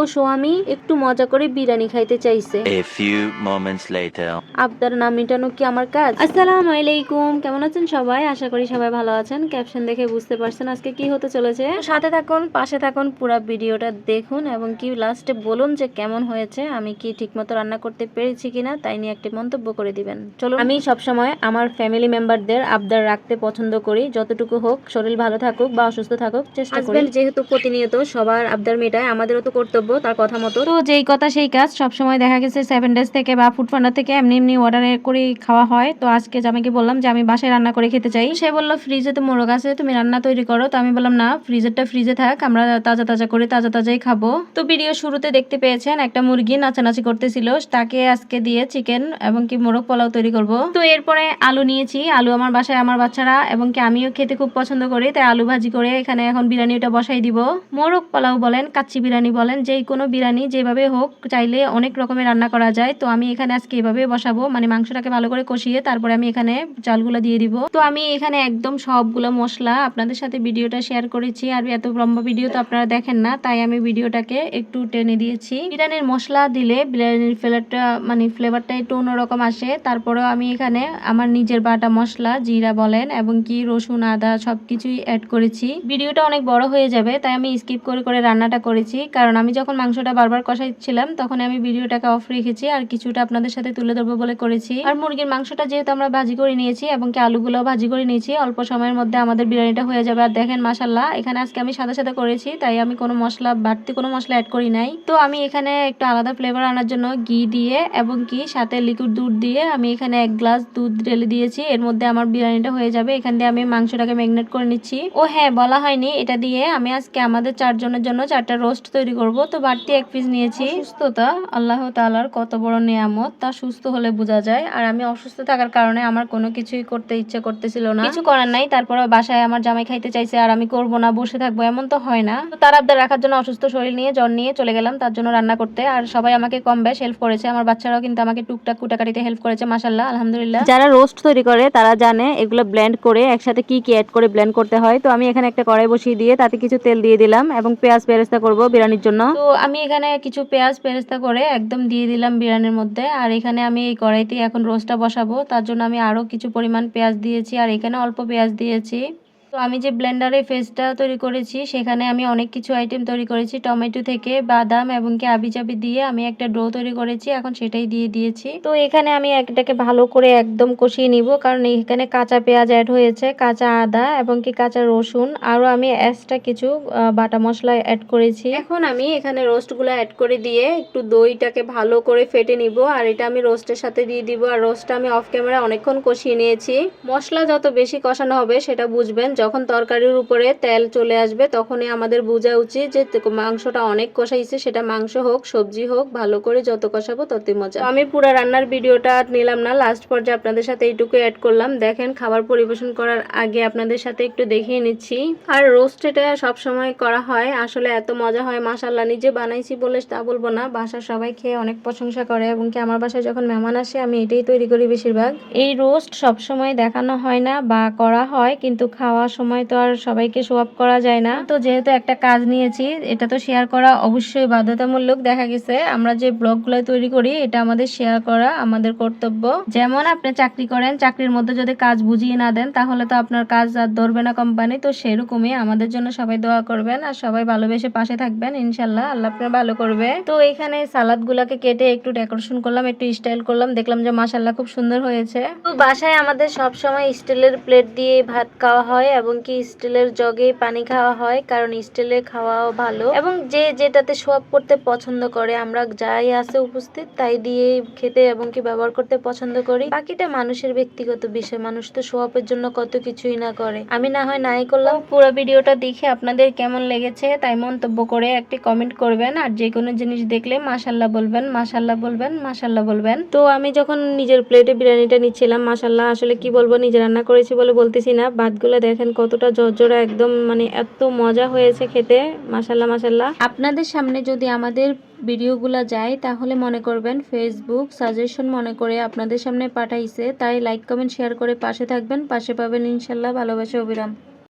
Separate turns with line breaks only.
ও স্বামী একটু মজা করে বিরিয়ানি খাইতে চাইছে।
A few moments later.
আবদার না মেটানো কি আমার কাজ? আসসালাম আলাইকুম কেমন আছেন সবাই? আশা করি সবাই ভালো আছেন। ক্যাপশন দেখে বুঝতে পারছেন আজকে কি হতে চলেছে। সাথে থাকুন পাশে থাকুন পুরো ভিডিওটা দেখুন এবং কি লাস্টে বলুন যে কেমন হয়েছে আমি কি ঠিকমতো রান্না করতে পেরেছি কিনা তাই নিয়ে একটি মন্তব্য করে দিবেন। চলো আমি সবসময় আমার ফ্যামিলি মেম্বারদের আবদার রাখতে পছন্দ করি। যতটুকু হোক শরীর ভালো থাকুক বা অসুস্থ থাকুক চেষ্টা করি। যেহেতু প্রতিনিয়ত সবার আবদার মেটায় আমাদেরও তো কর্তব্য তার কথা মতো। তো যেই কথা সেই কাজ, সবসময় দেখা গেছে সেভেন ডেজ থেকে বা ফুড ফান্ডার থেকে এমনি এমনি অর্ডার করে খাওয়া হয়। তো আজকে জামাইকে বললাম যে, আমি বাসায় রান্না করে খেতে চাই। সে বলল ফ্রিজে তো মোরগ আছে, তুমি রান্না তৈরি করো। তো আমি বললাম, না ফ্রিজেরটা ফ্রিজে থাক, আমরা তাজা তাজা করে তাজা তাজাই খাব। তো ভিডিও শুরুতে দেখতে পেয়েছেন, একটা মুরগি নাচানাচি করতেছিল। তাকে আজকে দিয়ে চিকেন এবং কি মোরগ পোলাও তৈরি করব। তো এরপরে আলু নিয়েছি। আলু আমার বাসায় আমার বাচ্চারা এবং কি আমিও খেতে খুব পছন্দ করি। তাই আলু ভাজি করে এখানে এখন বিরিয়ানিটা বসাই দিব। মোরগ পোলাও বলেন, কাচ্চি বিরিয়ানি বলেন যেই কোনো বিরিয়ানি যেভাবে হোক চাইলে অনেক রকমের রান্না করা যায়। তো আমি এখানে আজকে এভাবে বসাবো। মানে মাংসটাকে ভালো করে কষিয়ে তারপরে আমি এখানে চালগুলো দিয়ে দিব। তো আমি এখানে একদম সবগুলো মশলা আপনাদের সাথে ভিডিওটা শেয়ার করেছি। আর এত লম্বা ভিডিও তো আপনারা দেখেন না, তাই আমি ভিডিওটাকে একটু টেনে দিয়েছি। বিরিয়ানির মশলা দিলে বিরিয়ানির ফ্লেভারটা মানে ফ্লেভারটা একটু অন্যরকম আসে। তারপরেও আমি এখানে আমার নিজের বাটা মশলা, জিরা বলেন, এবং কি রসুন, আদা সবকিছুই অ্যাড করেছি। ভিডিওটা অনেক বড় হয়ে যাবে, তাই আমি স্কিপ করে করে রান্নাটা করেছি। কারণ আমি যখন মাংসটা বারবার কষাইছিলাম, তখন আমি ভিডিওটাকে অফ রেখেছি আর কিছুটা আপনাদের সাথে তুলে ধরবো বলে করেছি। আর মুরগির মাংসটা যেহেতু আমরা ভাজি করে নিয়েছি এবং কি আলুগুলো ভাজি করে নিয়েছি, অল্প সময়ের মধ্যে আমাদের বিরিয়ানিটা হয়ে যাবে। আর দেখেন মাসাল্লাহ এখানে আজকে আমি সাদা সাদা করেছি, তাই আমি কোনো মশলা, বাড়তি কোনো মশলা অ্যাড করি নাই। তো আমি এখানে একটু আলাদা ফ্লেভার আনার জন্য ঘি দিয়ে এবং কি সাথে লিকুইড দুধ দিয়ে আমি এখানে এক গ্লাস দুধ ঢেলে দিয়েছি। এর মধ্যে আমার বিরিয়ানিটা হয়ে যাবে, এখান দিয়ে আমি মাংসটাকে ম্যাগনেট করে নিচ্ছি। ও হ্যাঁ বলা হয়নি, এটা দিয়ে আমি আজকে আমাদের চারজনের জন্য চারটা রোস্ট তৈরি করব। তো বাড়তি এক পিস নিয়েছি। সুস্থতা, আল্লাহ তাআলার কত বড় নিয়ামত, তা সুস্থ হলে বোঝা যায়। আর আমি অসুস্থ থাকার কারণে আমার কোনো কিছুই করতে ইচ্ছে করতেছিল না। কিছু করার নাই, তারপর বাসায় আমার জামাই খাইতে চাইছে আর আমি করব না, বসে থাকব, এমন তো হয় না। তো তার আবদার রাখার জন্য অসুস্থ শরীর নিয়ে জ্বর নিয়ে চলে গেলাম, তার জন্য রান্না করতে। আর সবাই আমাকে কম বেশ হেল্প করেছে। আমার বাচ্চারাও কিন্তু আমাকে টুকটাক কুটাকাটিতে হেল্প করেছে মাসাল্লাহ আলহামদুলিল্লাহ। যারা রোস্ট তৈরি করে, তারা জানে এগুলো ব্লেন্ড করে একসাথে কি কি অ্যাড করে ব্লেন্ড করতে হয়। তো আমি এখানে একটা কড়াই বসিয়ে দিয়ে তাতে কিছু তেল দিয়ে দিলাম এবং পেঁয়াজ পেরেস্তা করব বিরিয়ানির জন্য। তো আমি এখানে কিছু পেঁয়াজ পেরেস্তা করে একদম দিয়ে দিলাম বিরিয়ানির মধ্যে। আর এখানে আমি এই কড়াইতে এখন রোস্টটা বসাবো। তার জন্য আমি আরও কিছু পরিমাণ পেঁয়াজ দিয়েছি। আর এখানে অল্প পেঁয়াজ দিয়েছি। তো আমি যে ব্লেন্ডারে ফেসটা তৈরি করেছি, সেখানে আমি অনেক কিছু আইটেম তৈরি করেছি। টমেটো থেকে বাদাম এবং কি আবি চাবি দিয়ে আমি একটা ডো তৈরি করেছি, এখন সেটাই দিয়ে দিয়েছি। তো এখানে আমি একটাকে ভালো করে একদম কষিয়ে নিব, কারণ এখানে কাঁচা পেঁয়াজ অ্যাড হয়েছে, কাঁচা আদা এবং কি কাঁচা রসুন। আরও আমি এক্সট্রা কিছু বাটা মশলা অ্যাড করেছি। এখন আমি এখানে রোস্টগুলো অ্যাড করে দিয়ে একটু দইটাকে ভালো করে ফেটে নিব, আর এটা আমি রোস্টের সাথে দিয়ে দিব। আর রোস্টটা আমি অফ ক্যামেরা অনেকক্ষণ কষিয়ে নিয়েছি। মশলা যত বেশি কষানো হবে, সেটা বুঝবেন যখন তরকারির উপরে তেল চলে আসবে, তখনই আমাদের বোঝা উচিত যে মাংসটা অনেক কষাইছে, সেটা মাংস হোক, সবজি হোক, ভালো করে যত কষাবো ততই মজা। আমি পুরো রান্নার ভিডিওটা আর নিলাম না লাস্ট পর্যায়ে আপনাদের সাথে এইটুকু অ্যাড করলাম। দেখেন, খাবার পরিবেশন করার আগে আপনাদের সাথে একটু দেখিয়ে নিচ্ছি। আর রোস্ট এটা সবসময় করা হয়, আসলে এত মজা হয় মাসাল্লাহ নিজে বানাইছি বলে তা বলব না। বাসার সবাই খেয়ে অনেক প্রশংসা করে, এবং কি আমার বাসায় যখন মেহমান আসে, আমি এটাই তৈরি করি বেশিরভাগ। এই রোস্ট সবসময় দেখানো হয় না বা করা হয়, কিন্তু খাওয়ার সময় তো আর সবাইকে শো আপ করা যায় না। তো যেহেতু একটা কাজ নিয়েছি, এটা তো শেয়ার করা অবশ্যই বাধ্যতামূলক দেখা গেছে। আমরা যে ব্লগগুলো তৈরি করি, এটা আমাদের শেয়ার করা, আমাদের কর্তব্য। যেমন আপনি চাকরি করেন, চাকরির মধ্যে যদি কাজ বুঝিয়ে না দেন, তাহলে তো আপনার কাজ আর ধরবে না কোম্পানি তো সেরকমই আমাদের জন্য সবাই দোয়া করবেন আর সবাই ভালোবেসে পাশে থাকবেন, ইনশাল্লাহ। আল্লাহ আপনার ভালো করবে। তো এখানে সালাদ গুলাকে কেটে একটু ডেকোরেশন করলাম, একটু স্টাইল করলাম। দেখলাম যে মাসাল্লাহ খুব সুন্দর হয়েছে। তো বাসায় আমাদের সব সময় স্টিলের প্লেট দিয়ে ভাত খাওয়া হয় এবং কি স্টিলের জগে পানি খাওয়া হয়, কারণ স্টিলে খাওয়াও ভালো। এবং যে যেটাতে সোয়াব করতে পছন্দ করে, আমরা যাই আছে উপস্থিত, তাই দিয়ে খেতে এবং কি ব্যবহার করতে পছন্দ করি। বাকিটা মানুষের ব্যক্তিগত বিষয়, মানুষ তো সোয়াবের জন্য কত কিছুই না করে। আমি না হয় নাই করলাম। পুরো ভিডিওটা দেখে আপনাদের কেমন লেগেছে, তাই মন্তব্য করে একটি কমেন্ট করবেন, আর যে কোনো জিনিস দেখলে মাশাল্লাহ বলবেন মাশাল্লাহ বলবেন মাশাল্লাহ বলবেন। তো আমি যখন নিজের প্লেটে বিরিয়ানিটা নিচ্ছিলাম, মাশাল্লাহ আসলে কি বলব, নিজে রান্না করেছি বলে বলতেছি না, ভাতগুলো দেখেন কতটা জর্জরা একদম মানে এত মজা হয়েছে খেতে মাসাল্লাহ মাসাল্লাহ আপনাদের সামনে যদি আমাদের ভিডিওগুলো যায়, তাহলে মনে করবেন ফেসবুক সাজেশন মনে করে আপনাদের সামনে পাঠাইছে, তাই লাইক কমেন্ট শেয়ার করে পাশে থাকবেন, পাশে পাবেন ইনশাল্লাহ ভালোবাসা অবিরাম।